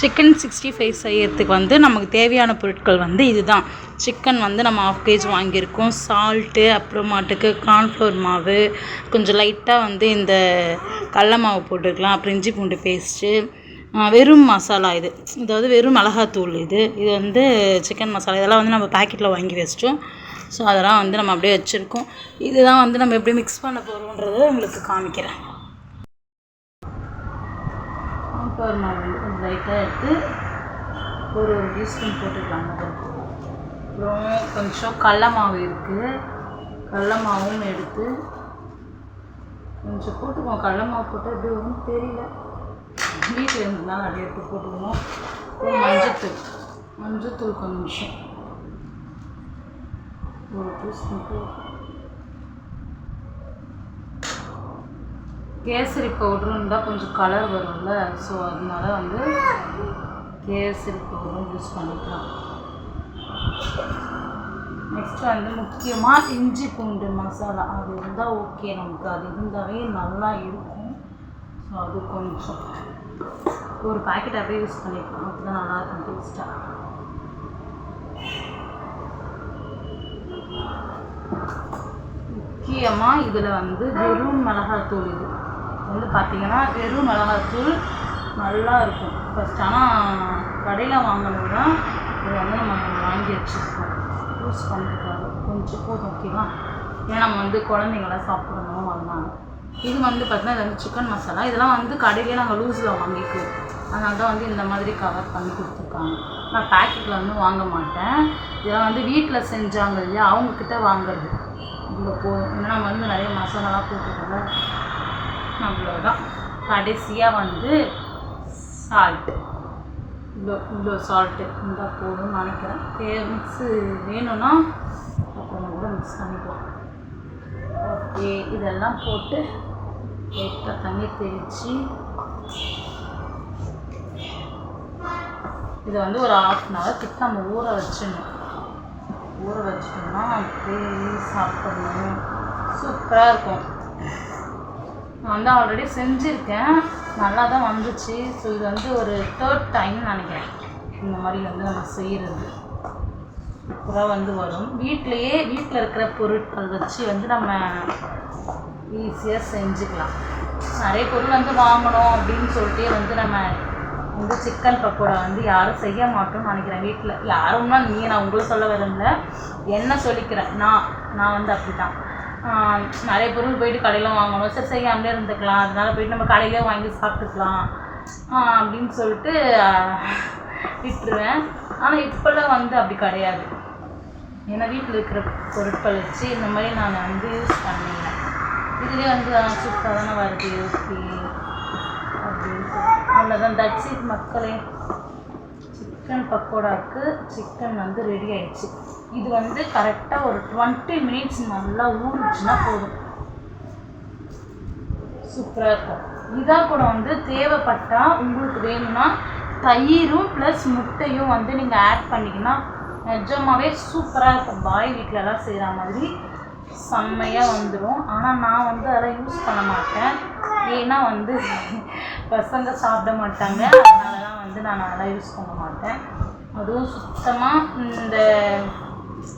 Chicken sixty five செய்யறதுக்கு வந்து நமக்கு தேவையான பொருட்கள் வந்து இதுதான். சிக்கன் வந்து நம்ம ஆஃப் கேஜ் வாங்கியிருக்கோம். சால்ட்டு அப்புறமாட்டுக்கு கார்ன்ஃப்ளோர் மாவு கொஞ்சம் லைட்டாக வந்து இந்த கடல மாவு போட்டுக்கலாம் அப்புறம் இஞ்சி பூண்டு பேஸ்ட்டு வெறும் மசாலா இது. இதாவது வெறும் மிளகாத்தூள் இது. இது வந்து சிக்கன் மசாலா. இதெல்லாம் வந்து நம்ம பாக்கெட்டில் வாங்கி வச்சிட்டோம். ஸோ அதெல்லாம் வந்து நம்ம அப்படியே வச்சுருக்கோம். இதுதான் வந்து நம்ம எப்படி மிக்ஸ் பண்ண போகிறோன்றதை உங்களுக்கு காமிக்கிறேன். லைட்டாக எடுத்து ஒரு ஒரு டீஸ்பூன் போட்டுக்கலாம் அப்புறம் கொஞ்சம் கடல மாவு இருக்குது கடல மாவும் எடுத்து கொஞ்சம் போட்டுக்குவோம். கடல மாவு போட்டால் எப்படி ஒன்றும் தெரியல. வீட்டில் இருந்ததுனால அப்படியே எடுத்து போட்டுக்குவோம். அப்புறம் மஞ்சத்தூள். மஞ்சத்தூள் கொஞ்சம். ஒரு டீஸ்பூன் போட்டு கேசரி பவுடர் இருந்தால் கொஞ்சம் கலர் வரும்ல ஸோ அதனால வந்து கேசரி பவுடரும் யூஸ் பண்ணிக்கலாம். நெக்ஸ்ட் வந்து முக்கியமாக இஞ்சி பூண்டு மசாலா அது இருந்தால் ஓகே நமக்கு. அது இருந்தாவே நல்லா இருக்கும். ஸோ அது கொஞ்சம். ஒரு பாக்கெட் அப்படியே யூஸ் பண்ணிக்கலாம். அதுதான் நல்லாயிருக்கும் நல்லா இருக்கும் டேஸ்ட்டாக முக்கியமாக இதில் வந்து வெறும் மிளகாத்தூள் இது. வந்து பார்த்திங்கன்னா வெறும் மிளகாத்தூள் நல்லா இருக்கும் ஃபஸ்ட் ஆனால் கடையில் வாங்கினது தான். இது வந்து நம்ம வாங்கி வச்சுருக்கோம். யூஸ் பண்ணுறதுக்காக கொஞ்சம் போதும் ஓகேவா ஏன்னா நம்ம வந்து குழந்தைங்களாம் சாப்பிடணும் அதனால இது வந்து பார்த்திங்கன்னா இது வந்து சிக்கன் மசாலா இதெல்லாம் வந்து கடையிலே நாங்கள் லூஸில் வாங்கிக்குவோம் அதனால தான் வந்து இந்த மாதிரி கவர் பண்ணி கொடுத்துருக்காங்க. நான் பேக்கெட்டில் வந்து வாங்க மாட்டேன். இதெல்லாம் வந்து வீட்டில் செஞ்சாங்க இல்லையா? அவங்கக்கிட்ட வாங்குறது. இவ்வளோ போதும் ஏன்னா நம்ம வந்து நிறைய மசாலாலாம் போட்டுருக்காங்க அவ்வளோதான் கடைசியாக வந்து சால்ட்டு இவ்வளோ இவ்வளோ சால்ட்டு இருந்தால் போதும்னு நினைக்கிறேன். தே மிக்ஸு வேணும்னா அப்புறம் கூட மிக்ஸ் பண்ணிக்கலாம். ஓகே இதெல்லாம் போட்டு லைட்டாக தண்ணி தெளித்து இதை வந்து ஒரு ஆஃப் அன் ஹவர் கிட்ட நம்ம ஊற வச்சிடணும். ஊற வச்சிட்டோம்னா அப்படியே சாப்பிடணும். சூப்பராக இருக்கும். நான் வந்து ஆல்ரெடி செஞ்சுருக்கேன். நல்லா தான் வந்துச்சு. ஸோ இது வந்து ஒரு தேர்ட் டைம் நினைக்கிறேன். இந்த மாதிரி வந்து நம்ம செய்கிறது சூப்பராக வந்து வரும். வீட்டிலையே வீட்டில் இருக்கிற பொருட்கள் வச்சு வந்து நம்ம ஈஸியாக செஞ்சுக்கலாம். நிறைய பொருள் வந்து வாங்கணும் அப்படின்னு சொல்லிட்டு வந்து நம்ம வந்து சிக்கன் பக்கோடா வந்து யாரும் செய்ய மாட்டோம்னு நினைக்கிறேன் வீட்டில் யாரும்னா நீ நான் உங்களை சொல்ல விரும்பல என்ன சொல்லிக்கிறேன்? நான் நான் வந்து அப்படி தான் நிறைய பொருள் போயிட்டு கடையில் வாங்கணும். சரி செய்யாமலே இருந்துக்கலாம். அதனால போயிட்டு நம்ம கடையிலே வாங்கி சாப்பிட்டுக்கலாம். அப்படின்னு சொல்லிட்டு விட்டுருவேன். ஆனால் இப்போல்லாம் வந்து அப்படி கிடையாது. ஏன்னா வீட்டில் இருக்கிற பொருட்கள் வச்சு இந்த மாதிரி நான் வந்து யூஸ் பண்ணினேன் இதுலேயே வந்து சூப்பராக தானே வருது ஓகே அப்படின்னு சொல்லி அவ்வளோதான் தட்ஸ் இட் மக்களே. சிக்கன் பக்கோடாவுக்கு சிக்கன் வந்து ரெடி ஆயிடுச்சு. இது வந்து கரெக்டாக ஒரு டுவெண்ட்டி மினிட்ஸ் நல்லா ஊறிச்சுன்னா போதும். சூப்பராக இருக்கும். இதாக கூட வந்து தேவைப்பட்டால் உங்களுக்கு வேணும்னா தயிரும் ப்ளஸ் முட்டையும் வந்து நீங்கள் ஆட் பண்ணிங்கன்னா நிஜமாகவே சூப்பராக இருக்கும். பாய் வீட்டிலலாம் செய்கிற மாதிரி செம்மையாக வந்துடும் ஆனால் நான் வந்து அதெல்லாம் யூஸ் பண்ண மாட்டேன். ஏன்னா வந்து பசங்க சாப்பிட மாட்டாங்க. அதனால தான் வந்து நான் அதெல்லாம் யூஸ் பண்ண மாட்டேன். அதுவும் சுத்தமாக இந்த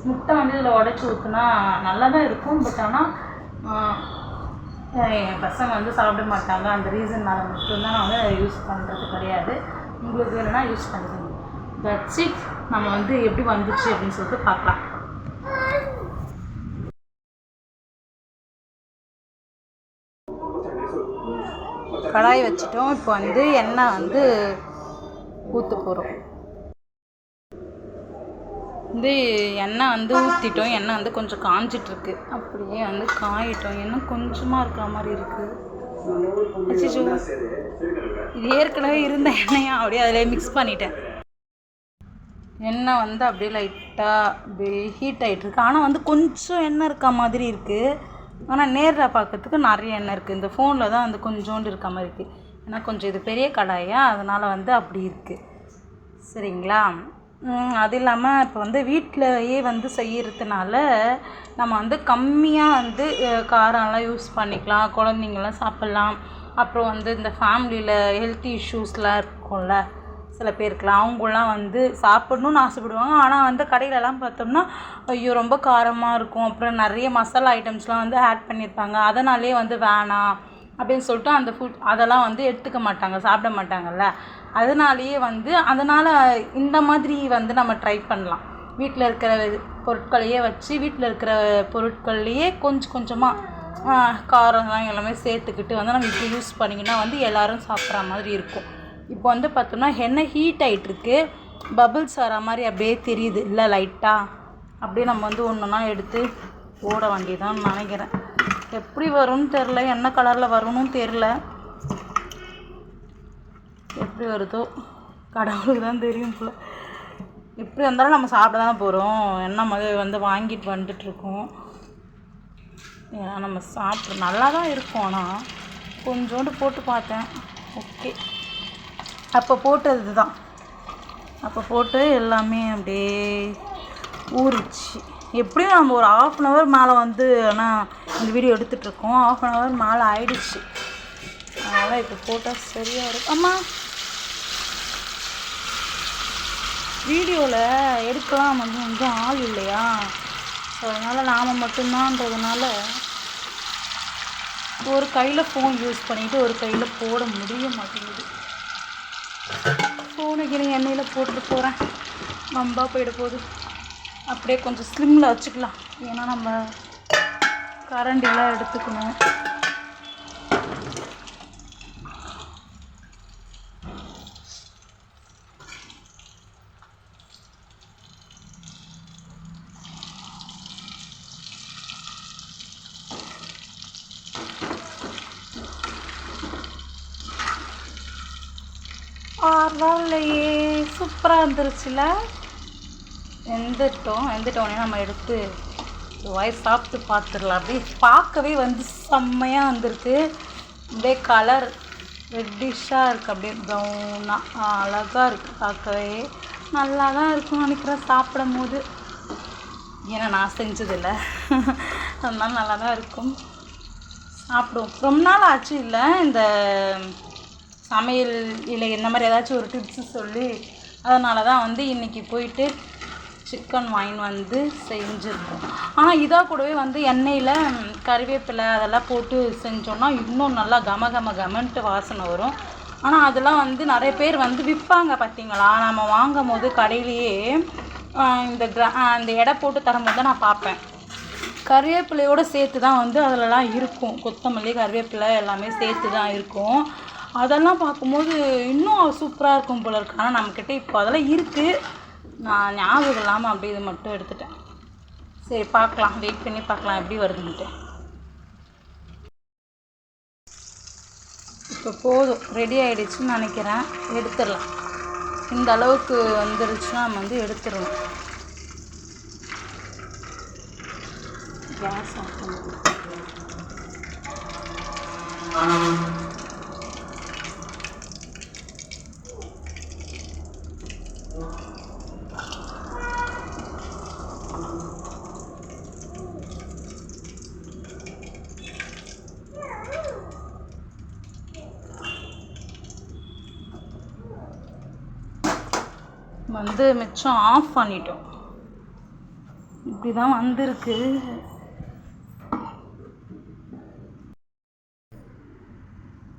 முட்டை வந்து இதில் உடச்சி ஊற்றுனா நல்லா தான் இருக்கும் பட் ஆனால் என் பசங்க வந்து சாப்பிட மாட்டாங்க. அந்த ரீசன்னால் மட்டும்தான் நான் வந்து யூஸ் பண்ணுறது கிடையாது. உங்களுக்கு வேணும்னா யூஸ் பண்ணுறது தட்ஸ் இட் நம்ம வந்து எப்படி வந்துச்சு அப்படின்னு சொல்லிட்டு பார்க்கலாம். கடாய் வச்சுட்டோம். இப்போ வந்து எண்ணெய் வந்து ஊற்ற போகிறோம் வந்து எண்ணெய் வந்து ஊற்றிட்டோம் எண்ணெய் வந்து கொஞ்சம் காஞ்சிட்ருக்கு. அப்படியே வந்து காயிட்டோம். எண்ணெய் கொஞ்சமாக இருக்கிற மாதிரி இருக்குது அச்சிச்சோ. இது ஏற்கனவே இருந்த எண்ணெயை? அப்படியே அதில் மிக்ஸ் பண்ணிட்டேன். எண்ணெய் வந்து அப்படியே லைட்டாக அப்படியே ஹீட் ஆகிட்டுருக்கு ஆனால் வந்து கொஞ்சம் எண்ணெய் இருக்க மாதிரி இருக்குது ஆனால் நேரில் பார்க்கறதுக்கு நிறைய எண்ணெய் இருக்குது இந்த ஃபோனில் தான் வந்து கொஞ்சோண்டு இருக்க மாதிரி இருக்குது ஏன்னா கொஞ்சம் இது பெரிய கடாயா அதனால் வந்து அப்படி இருக்குது சரிங்களா? அது இல்லாமல் இப்போ வந்து வீட்டிலையே வந்து செய்கிறதுனால நம்ம வந்து கம்மியாக வந்து காரம்லாம் யூஸ் பண்ணிக்கலாம் குழந்தைங்கள்லாம் சாப்பிட்லாம். அப்புறம் வந்து இந்த ஃபேமிலியில் ஹெல்த் இஷ்யூஸ்லாம் இருக்கும்ல சில பேருக்குலாம் அவங்களாம் வந்து சாப்பிட்ணுன்னு ஆசைப்படுவாங்க. ஆனால் வந்து கடையிலலாம் பார்த்தோம்னா ஐயோ ரொம்ப காரமாக இருக்கும். அப்புறம் நிறைய மசாலா ஐட்டம்ஸ்லாம் வந்து ஆட் பண்ணியிருப்பாங்க அதனாலே வந்து வேணாம் அப்படின்னு சொல்லிட்டு அந்த ஃபுட் அதெல்லாம் வந்து எடுத்துக்க மாட்டாங்க சாப்பிட மாட்டாங்கல்ல. அதனாலேயே வந்து அதனால் இந்த மாதிரி வந்து நம்ம ட்ரை பண்ணலாம். வீட்டில் இருக்கிற பொருட்களையே வச்சு வீட்டில் இருக்கிற பொருட்கள்லையே கொஞ்சம் கொஞ்சமாக காரம்லாம் எல்லாமே சேர்த்துக்கிட்டு வந்து நம்ம இப்படி யூஸ் பண்ணிங்கன்னா வந்து எல்லோரும் சாப்பிட்ற மாதிரி இருக்கும். இப்போ வந்து பார்த்தோம்னா எண்ணெய் ஹீட் ஆகிட்டுருக்கு பபிள்ஸ் வர மாதிரி அப்படியே தெரியுது. இல்லை லைட்டாக அப்படியே நம்ம வந்து ஒன்றுனா எடுத்து ஓட வேண்டியதான்னு நினைக்கிறேன். எப்படி வரும்னு தெரில என்ன கலரில் வரும்னு தெரில எப்படி வருதோ. கடவுளுக்கு தான் தெரியும் போல். எப்படி இருந்தாலும் நம்ம சாப்பிட தானே போகிறோம் என்ன மாதிரி வந்து வாங்கிட்டு வந்துட்டுருக்கோம். ஏன்னா நம்ம சாப்பிட்ற நல்லா தான் இருக்கும். ஆனால் கொஞ்சோண்டு போட்டு பார்த்தேன். ஓகே. அப்போ போட்டது தான். அப்போ போட்டு எல்லாமே அப்படியே ஊறிச்சு எப்படியும் நம்ம ஒரு ஆஃப் அன் ஹவர் மேலே வந்து ஆனால் இந்த வீடியோ எடுத்துகிட்ருக்கோம் ஆஃப் அன் ஹவர் மேலே ஆயிடுச்சு. அதனால் இப்போ போட்டால் சரியாக இருக்கும். அம்மா வீடியோவில் எடுக்கலாம் வந்து கொஞ்சம் ஆள் இல்லையா? ஸோ அதனால் நாம் மட்டும்தான்றதுனால ஒரு கையில் ஃபோன் யூஸ் பண்ணிவிட்டு ஒரு கையில் போட முடிய மாட்டேங்குது. ஃபோனுக்கு நீ எண்ணெயில் போட்டு போகிறேன் நம்பா போயிட போகுது. அப்படியே கொஞ்சம் ஸ்லிம்மில் வச்சுக்கலாம். ஏன்னா நம்ம கரண்டிலாம் எடுத்துக்கணும். பரவாயில்லையே சூப்பராக இருந்துருச்சுல? வெந்துட்டோம் வெந்துட்டோடனே நம்ம எடுத்து வாய் சாப்பிட்டு பார்த்துடலாம். அப்படியே பார்க்கவே வந்து செம்மையாக வந்திருக்கு அப்படியே கலர் ரெட்டிஷாக இருக்குது அப்படியே ப்ரௌனாக அழகாக இருக்குது பார்க்கவே. நல்லா தான் இருக்கும்னு நினைக்கிறேன் சாப்பிடும் போது ஏன்னா நான் செஞ்சதில்லை. அதனால நல்லா தான் இருக்கும். சாப்பிடுவோம். ரொம்ப நாள் ஆச்சு இல்லை இந்த சமையல் இல்லை இந்த மாதிரி ஏதாச்சும் ஒரு டிப்ஸு சொல்லி அதனால தான் வந்து இன்றைக்கி போயிட்டு சிக்கன் வாங்கி வந்து செஞ்சுருக்கோம். ஆனால் இதாக கூடவே வந்து எண்ணெயில் கறிவேப்பிலை அதெல்லாம் போட்டு செஞ்சோன்னா இன்னும் நல்லா கம கம கமன்ட்டு வாசனை வரும். ஆனால் அதெல்லாம் வந்து நிறைய பேர் வந்து விற்பாங்க பார்த்தீங்களா? நம்ம வாங்கும் போது கடையிலேயே இந்த கிரா இந்த எடை போட்டு தரும்போது தான் நான் பார்ப்பேன். கறிவேப்பிலையோடு சேர்த்து தான் வந்து அதிலலாம் இருக்கும். கொத்தமல்லி கறிவேப்பிலை எல்லாமே சேர்த்து தான் இருக்கும். அதெல்லாம் பார்க்கும்போது இன்னும் சூப்பராக இருக்கும் போல இருக்கு. ஆனால் நம்மக்கிட்ட இப்போ அதெல்லாம் இருக்குது நான் ஞாபகம் இல்லாமல் அப்படியே இது மட்டும் எடுத்துட்டேன். சரி பார்க்கலாம். வெயிட் பண்ணி பார்க்கலாம் எப்படி வருதுன்ட்டு. இப்போ போதும். ரெடி ஆகிடுச்சுன்னு நினைக்கிறேன். எடுத்துடலாம். இந்த அளவுக்கு வந்துருச்சுன்னா நம்ம வந்து எடுத்துடலாம். கேஸ் ஆஃப் வந்து மிச்சம் ஆஃப் பண்ணிட்டோம். இப்படி தான் வந்திருக்கு.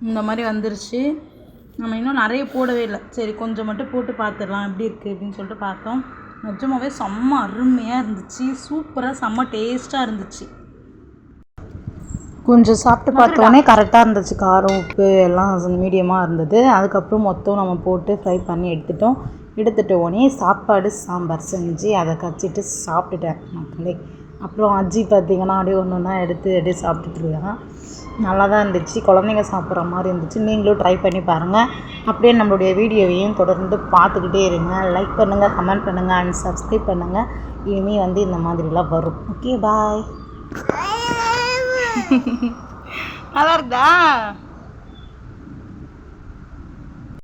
இந்த மாதிரி வந்துருச்சு. நம்ம இன்னும் நிறைய போடவே இல்லை. சரி கொஞ்சம் மட்டும் போட்டு பார்த்துடலாம். எப்படி இருக்குது அப்படின்னு சொல்லிட்டு பார்த்தோம். நிஜமாவே செம்ம அருமையாக இருந்துச்சு. சூப்பராக செம்ம டேஸ்ட்டாக இருந்துச்சு. கொஞ்சம் சாப்பிட்டு பார்த்தோன்னே கரெக்டாக இருந்துச்சு. காரம் உப்பு எல்லாம் மீடியமாக இருந்தது. அதுக்கப்புறம் மொத்தம் நம்ம போட்டு ஃப்ரை பண்ணி எடுத்துட்டோம். எடுத்துட்ட உடனே சாப்பாடு சாம்பார் செஞ்சு அதை கச்சிட்டு சாப்பிட்டுட்டேன் மக்களே. அப்புறம் அஜி பார்த்திங்கன்னா அப்படியே ஒன்று ஒன்றா எடுத்து அப்படியே சாப்பிட்டுட்ருக்கான் நல்லா தான் இருந்துச்சு. குழந்தைங்க சாப்பிட்ற மாதிரி இருந்துச்சு. நீங்களும் ட்ரை பண்ணி பாருங்கள் அப்படியே நம்மளுடைய வீடியோவையும் தொடர்ந்து பார்த்துக்கிட்டே இருங்க. லைக் பண்ணுங்கள் கமெண்ட் பண்ணுங்கள் அண்ட் சப்ஸ்கிரைப் பண்ணுங்கள் இனிமேல் வந்து இந்த மாதிரிலாம் வரும். ஓகே பாய் நல்லா இருக்குதா?